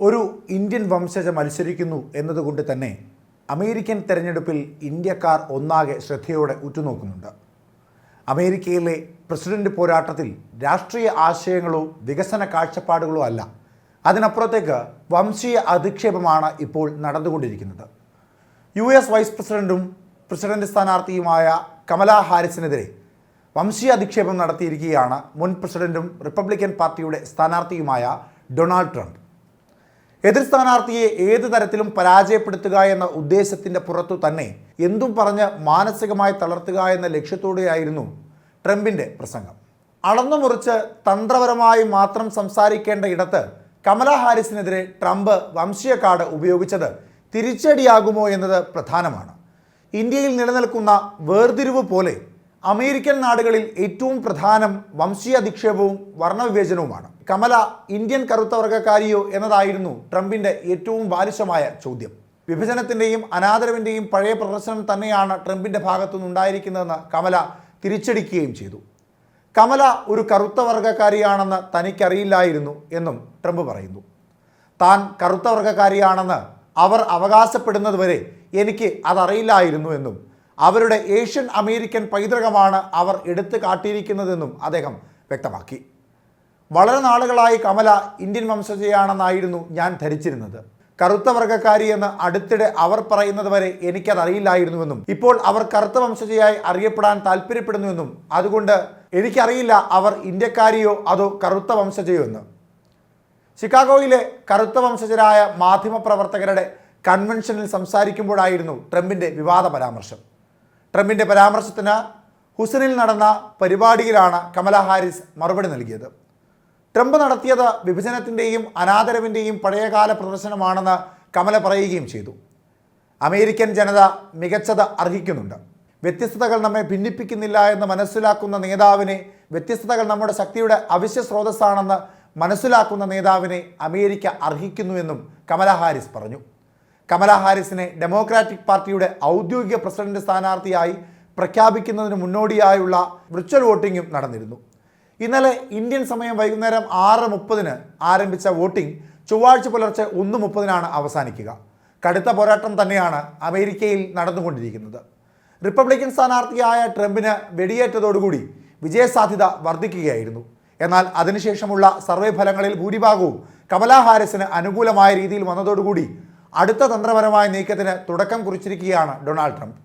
ഒരു ഇന്ത്യൻ വംശജ മത്സരിക്കുന്നു എന്നതുകൊണ്ട് തന്നെ അമേരിക്കൻ തെരഞ്ഞെടുപ്പിൽ ഇന്ത്യക്കാർ ഒന്നാകെ ശ്രദ്ധയോടെ ഉറ്റുനോക്കുന്നുണ്ട്. അമേരിക്കയിലെ പ്രസിഡന്റ് പോരാട്ടത്തിൽ രാഷ്ട്രീയ ആശയങ്ങളോ വികസന കാഴ്ചപ്പാടുകളോ അല്ല. അതിനപ്പുറത്തേക്ക് വംശീയ അധിക്ഷേപമാണ് ഇപ്പോൾ നടന്നുകൊണ്ടിരിക്കുന്നത്. യു എസ് വൈസ് പ്രസിഡന്റും പ്രസിഡന്റ് സ്ഥാനാർത്ഥിയുമായ കമലാ ഹാരിസിനെതിരെ വംശീയ അധിക്ഷേപം നടത്തിയിരിക്കുകയാണ് മുൻ പ്രസിഡന്റും റിപ്പബ്ലിക്കൻ പാർട്ടിയുടെ സ്ഥാനാർത്ഥിയുമായ ഡൊണാൾഡ് ട്രംപ്. എതിർ സ്ഥാനാർത്ഥിയെ ഏത് തരത്തിലും പരാജയപ്പെടുത്തുക എന്ന ഉദ്ദേശത്തിന്റെ പുറത്തു തന്നെ എന്തും പറഞ്ഞ് മാനസികമായി തളർത്തുക എന്ന ലക്ഷ്യത്തോടെയായിരുന്നു ട്രംപിന്റെ പ്രസംഗം. അളന്നു മുറിച്ച് തന്ത്രപരമായി മാത്രം സംസാരിക്കേണ്ട ഇടത്ത് കമല ഹാരിസിനെതിരെ ട്രംപ് വംശീയ കാർഡ് ഉപയോഗിച്ചത് തിരിച്ചടിയാകുമോ എന്നത് പ്രധാനമാണ്. ഇന്ത്യയിൽ നിലനിൽക്കുന്ന വേർതിരിവ് പോലെ അമേരിക്കൻ നാടുകളിൽ ഏറ്റവും പ്രധാനം വംശീയ അധിക്ഷേപവും വർണവിവേചനവുമാണ്. കമല ഇന്ത്യൻ കറുത്ത വർഗക്കാരിയോ എന്നതായിരുന്നു ട്രംപിന്റെ ഏറ്റവും ബാലിശമായ ചോദ്യം. വിഭജനത്തിന്റെയും അനാദരവിന്റെയും പഴയ പ്രദർശനം തന്നെയാണ് ട്രംപിന്റെ ഭാഗത്തുനിന്നുണ്ടായിരിക്കുന്നതെന്ന് കമല തിരിച്ചടിക്കുകയും ചെയ്തു. കമല ഒരു കറുത്ത വർഗക്കാരിയാണെന്ന് തനിക്കറിയില്ലായിരുന്നു എന്നും ട്രംപ് പറയുന്നു. താൻ കറുത്ത വർഗക്കാരിയാണെന്ന് അവർ അവകാശപ്പെടുന്നതുവരെ എനിക്ക് അതറിയില്ലായിരുന്നു എന്നും അവരുടെ ഏഷ്യൻ അമേരിക്കൻ പൈതൃകമാണ് അവർ എടുത്തു കാട്ടിയിരിക്കുന്നതെന്നും അദ്ദേഹം വ്യക്തമാക്കി. വളരെ നാളുകളായി കമല ഇന്ത്യൻ വംശജയാണെന്നായിരുന്നു ഞാൻ ധരിച്ചിരുന്നത്. കറുത്ത വർഗക്കാരി എന്ന് അടുത്തിടെ അവർ പറയുന്നത് വരെ എനിക്കതറിയില്ലായിരുന്നുവെന്നും ഇപ്പോൾ അവർ കറുത്ത വംശജയായി അറിയപ്പെടാൻ താല്പര്യപ്പെടുന്നുവെന്നും അതുകൊണ്ട് എനിക്കറിയില്ല അവർ ഇന്ത്യക്കാരിയോ അതോ കറുത്ത വംശജയോ എന്ന്. ചിക്കാഗോയിലെ കറുത്ത വംശജരായ മാധ്യമപ്രവർത്തകരുടെ കൺവെൻഷനിൽ സംസാരിക്കുമ്പോഴായിരുന്നു ട്രംപിന്റെ വിവാദ പരാമർശം. ട്രംപിന്റെ പരാമർശത്തിന് ഹുസനിൽ നടന്ന പരിപാടിയിലാണ് കമല ഹാരിസ് മറുപടി നൽകിയത്. ട്രംപ് നടത്തിയത് വിഭജനത്തിന്റെയും അനാദരവിന്റെയും പഴയകാല പ്രദർശനമാണെന്ന് കമല പറയുകയും ചെയ്തു. അമേരിക്കൻ ജനത മികച്ചത് അർഹിക്കുന്നുണ്ട്. വ്യത്യസ്തതകൾ നമ്മെ ഭിന്നിപ്പിക്കുന്നില്ല എന്ന് മനസ്സിലാക്കുന്ന നേതാവിനെ വ്യത്യസ്തതകൾ നമ്മുടെ ശക്തിയുടെ അവശ്യ സ്രോതസ്സാണെന്ന് മനസ്സിലാക്കുന്ന നേതാവിനെ അമേരിക്ക അർഹിക്കുന്നുവെന്നും കമല ഹാരിസ് പറഞ്ഞു. കമല ഹാരിസിനെ ഡെമോക്രാറ്റിക് പാർട്ടിയുടെ ഔദ്യോഗിക പ്രസിഡന്റ് സ്ഥാനാർത്ഥിയായി പ്രഖ്യാപിക്കുന്നതിന് മുന്നോടിയായുള്ള വിർച്വൽ വോട്ടിംഗും നടന്നിരുന്നു. ഇന്നലെ ഇന്ത്യൻ സമയം വൈകുന്നേരം ആറ് മുപ്പതിന് ആരംഭിച്ച വോട്ടിംഗ് ചൊവ്വാഴ്ച പുലർച്ചെ ഒന്ന് മുപ്പതിനാണ് അവസാനിക്കുക. കടുത്ത പോരാട്ടം തന്നെയാണ് അമേരിക്കയിൽ നടന്നുകൊണ്ടിരിക്കുന്നത്. റിപ്പബ്ലിക്കൻ സ്ഥാനാർത്ഥിയായ ട്രംപിന് വെടിയേറ്റതോടുകൂടി വിജയസാധ്യത വർദ്ധിക്കുകയായിരുന്നു. എന്നാൽ അതിനുശേഷമുള്ള സർവേ ഫലങ്ങളിൽ ഭൂരിഭാഗവും കമലാ ഹാരിസിന് അനുകൂലമായ രീതിയിൽ വന്നതോടുകൂടി അടുത്ത തന്ത്രപരമായ നീക്കത്തിന് തുടക്കം കുറിച്ചിരിക്കുകയാണ് ഡൊണാൾഡ് ട്രംപ്.